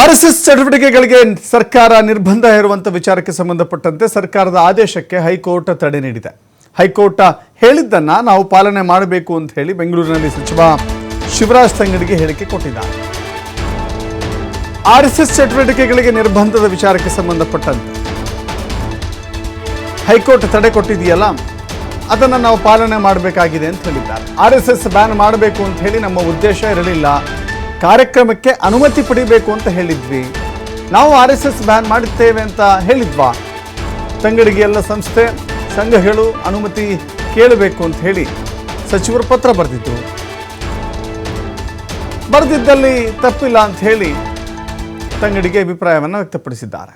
R S ಚಟುವಟಿಕೆಗಳಿಗೆ ಸರ್ಕಾರ ನಿರ್ಬಂಧ ಹೇರುವಂತ ವಿಚಾರಕ್ಕೆ ಸಂಬಂಧಪಟ್ಟಂತೆ ಸರ್ಕಾರದ ಆದೇಶಕ್ಕೆ ಹೈಕೋರ್ಟ್ ತಡೆ ನೀಡಿದೆ. ಹೈಕೋರ್ಟ್ ಹೇಳಿದ್ದನ್ನ ನಾವು ಪಾಲನೆ ಮಾಡಬೇಕು ಅಂತ ಹೇಳಿ ಬೆಂಗಳೂರಿನಲ್ಲಿ ಸಚಿವ ಶಿವರಾಜ್ ತಂಗಡಿಗೆ ಹೇಳಿಕೆ ಕೊಟ್ಟಿದ್ದಾರೆ. ಆರ್ ಎಸ್ ಚಟುವಟಿಕೆಗಳಿಗೆ ನಿರ್ಬಂಧದ ವಿಚಾರಕ್ಕೆ ಸಂಬಂಧಪಟ್ಟಂತೆ ಹೈಕೋರ್ಟ್ ತಡೆ ಕೊಟ್ಟಿದೆಯಲ್ಲ, ಅದನ್ನು ನಾವು ಪಾಲನೆ ಮಾಡಬೇಕಾಗಿದೆ ಅಂತ ಹೇಳಿದ್ದಾರೆ. ಆರ್ ಬ್ಯಾನ್ ಮಾಡಬೇಕು ಅಂತ ಹೇಳಿ ನಮ್ಮ ಉದ್ದೇಶ ಇರಲಿಲ್ಲ. ಕಾರ್ಯಕ್ರಮಕ್ಕೆ ಅನುಮತಿ ಪಡಿಬೇಕು ಅಂತ ಹೇಳಿದ್ವಿ. ನಾವು ಆರ್ ಎಸ್ ಎಸ್ ಬ್ಯಾನ್ ಮಾಡುತ್ತೇವೆ ಅಂತ ಹೇಳಿದ್ವಾ? ತಂಗಡಿಗೆ ಎಲ್ಲ ಸಂಸ್ಥೆ ಸಂಘಗಳು ಅನುಮತಿ ಕೇಳಬೇಕು ಅಂತ ಹೇಳಿ ಸಚಿವರು ಪತ್ರ ಬರೆದಿದ್ದರು ಬರೆದಿದ್ದಲ್ಲಿ ತಪ್ಪಿಲ್ಲ ಅಂತ ಹೇಳಿ ತಂಗಡಿಗೆ ಅಭಿಪ್ರಾಯವನ್ನು ವ್ಯಕ್ತಪಡಿಸಿದ್ದಾರೆ.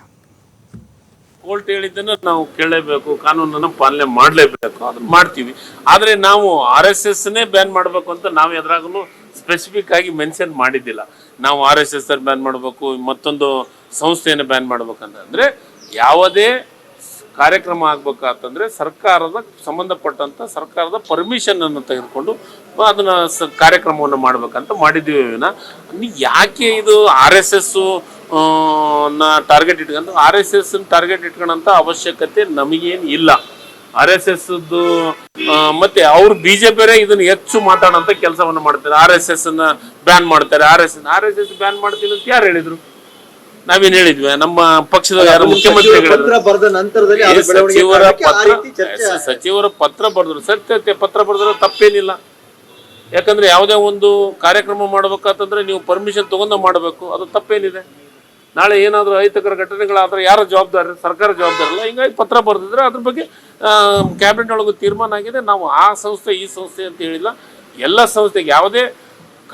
ಕೋರ್ಟ್ ಹೇಳಿದ್ದನ್ನು ನಾವು ಕೇಳಲೇಬೇಕು, ಕಾನೂನನ್ನು ಪಾಲನೆ ಮಾಡಲೇಬೇಕು, ಅದನ್ನ ಮಾಡ್ತೀವಿ. ಆದರೆ ನಾವು ಆರ್ ಎಸ್ ಎಸ್ನೇ ಬ್ಯಾನ್ ಮಾಡಬೇಕು ಅಂತ ನಾವು ಎದ್ರಾಗೂ ಸ್ಪೆಸಿಫಿಕ್ ಆಗಿ ಮೆನ್ಷನ್ ಮಾಡಿದ್ದಿಲ್ಲ. ನಾವು ಆರ್ ಎಸ್ ಎಸ್ ಬ್ಯಾನ್ ಮಾಡಬೇಕು, ಮತ್ತೊಂದು ಸಂಸ್ಥೆಯನ್ನು ಬ್ಯಾನ್ ಮಾಡ್ಬೇಕಂತ ಅಂದ್ರೆ ಯಾವುದೇ ಕಾರ್ಯಕ್ರಮ ಆಗ್ಬೇಕಂತಂದ್ರೆ ಸರ್ಕಾರದ ಸಂಬಂಧಪಟ್ಟಂತ ಸರ್ಕಾರದ ಪರ್ಮಿಷನ್ ಅನ್ನು ತೆಗೆದುಕೊಂಡು ಅದನ್ನ ಕಾರ್ಯಕ್ರಮವನ್ನು ಮಾಡ್ಬೇಕಂತ ನೀ ಯಾಕೆ ಇದು ಆರ್ ಎಸ್ ಎಸ್ ಟಾರ್ಗೆಟ್ ಇಟ್ಕೊಂಡು ಆರ್ ಎಸ್ ಎಸ್ ಟಾರ್ಗೆಟ್ ಇಟ್ಕೊಂಡಂತ ಅವಶ್ಯಕತೆ ನಮಗೇನು ಇಲ್ಲ. ಆರ್ ಎಸ್ ಎಸ್ ಮತ್ತೆ ಅವ್ರು ಬಿಜೆಪಿ ಇದನ್ನ ಹೆಚ್ಚು ಮಾತಾಡೋಂತ ಕೆಲಸವನ್ನು ಮಾಡ್ತಾರೆ. ಆರ್ ಎಸ್ ಎಸ್ನ ಬ್ಯಾನ್ ಮಾಡ್ತಾರೆ. R S R S S ban ಮಾಡ್ತೀನಿ ಅಂತ ಯಾರು ಹೇಳಿದ್ರು? ನಾವೇನ್ ಹೇಳಿದ್ವಿ? ನಮ್ಮ ಪಕ್ಷದ ಯಾರು ಮುಖ್ಯಮಂತ್ರಿಗಳು ಸಚಿವರ ಪತ್ರ ಸಚಿವರ ಪತ್ರ ಬರೆದ್ರು. ಸತ್ಯತೆ ಪತ್ರ ಬರೆದ್ರೆ ತಪ್ಪೇನಿಲ್ಲ. ಯಾಕಂದ್ರೆ ಯಾವುದೇ ಒಂದು ಕಾರ್ಯಕ್ರಮ ಮಾಡ್ಬೇಕಾತಂದ್ರೆ ನೀವು ಪರ್ಮಿಷನ್ ತಗೊಂಡ ಮಾಡಬೇಕು. ಅದು ತಪ್ಪೇನಿದೆ. ನಾಳೆ ಏನಾದರೂ ಅಹಿತಕರ ಘಟನೆಗಳಾದ್ರೆ ಯಾರ ಜವಾಬ್ದಾರಿ? ಸರ್ಕಾರ ಜವಾಬ್ದಾರಿ ಇಲ್ಲ. ಹಿಂಗಾಗಿ ಪತ್ರ ಬರೆದಿದ್ರೆ ಅದ್ರ ಬಗ್ಗೆ ಕ್ಯಾಬಿನೆಟ್ ಒಳಗೆ ತೀರ್ಮಾನ ಆಗಿದೆ. ನಾವು ಆ ಸಂಸ್ಥೆ, ಈ ಸಂಸ್ಥೆ ಅಂತ ಹೇಳಿಲ್ಲ. ಎಲ್ಲ ಸಂಸ್ಥೆಗೆ ಯಾವುದೇ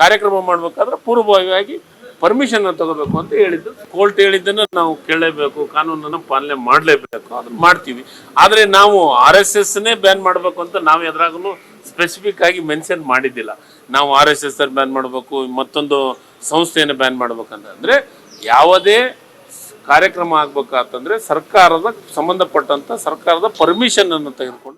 ಕಾರ್ಯಕ್ರಮ ಮಾಡಬೇಕಾದ್ರೆ ಪೂರ್ವಭಾವಿಯಾಗಿ ಪರ್ಮಿಷನ್ ತಗೋಬೇಕು ಅಂತ ಹೇಳಿದ್ದು. ಕೋರ್ಟ್ ಹೇಳಿದ್ದನ್ನು ನಾವು ಕೇಳಲೇಬೇಕು. ಕಾನೂನನ್ನು ಪಾಲನೆ ಮಾಡಲೇಬೇಕು. ಅದನ್ನ ಮಾಡ್ತೀವಿ. ಆದರೆ ನಾವು ಆರ್ ಎಸ್ ಎಸ್ನೇ ಬ್ಯಾನ್ ಮಾಡಬೇಕು ಅಂತ ನಾವು ಎದ್ರಾಗೂ ಸ್ಪೆಸಿಫಿಕ್ ಆಗಿ ಮೆನ್ಷನ್ ಮಾಡಿದ್ದಿಲ್ಲ. ನಾವು ಆರ್ ಎಸ್ ಎಸ್ ಬ್ಯಾನ್ ಮಾಡಬೇಕು, ಮತ್ತೊಂದು ಸಂಸ್ಥೆಯನ್ನು ಬ್ಯಾನ್ ಮಾಡ್ಬೇಕಂತ. ಅಂದ್ರೆ ಯಾವುದೇ ಕಾರ್ಯಕ್ರಮ ಆಗ್ಬೇಕಂತಂದ್ರೆ ಸರ್ಕಾರದ ಸಂಬಂಧಪಟ್ಟಂತ ಸರ್ಕಾರದ ಪರ್ಮಿಷನ್ ಅನ್ನು ತೆಗೆದುಕೊಂಡು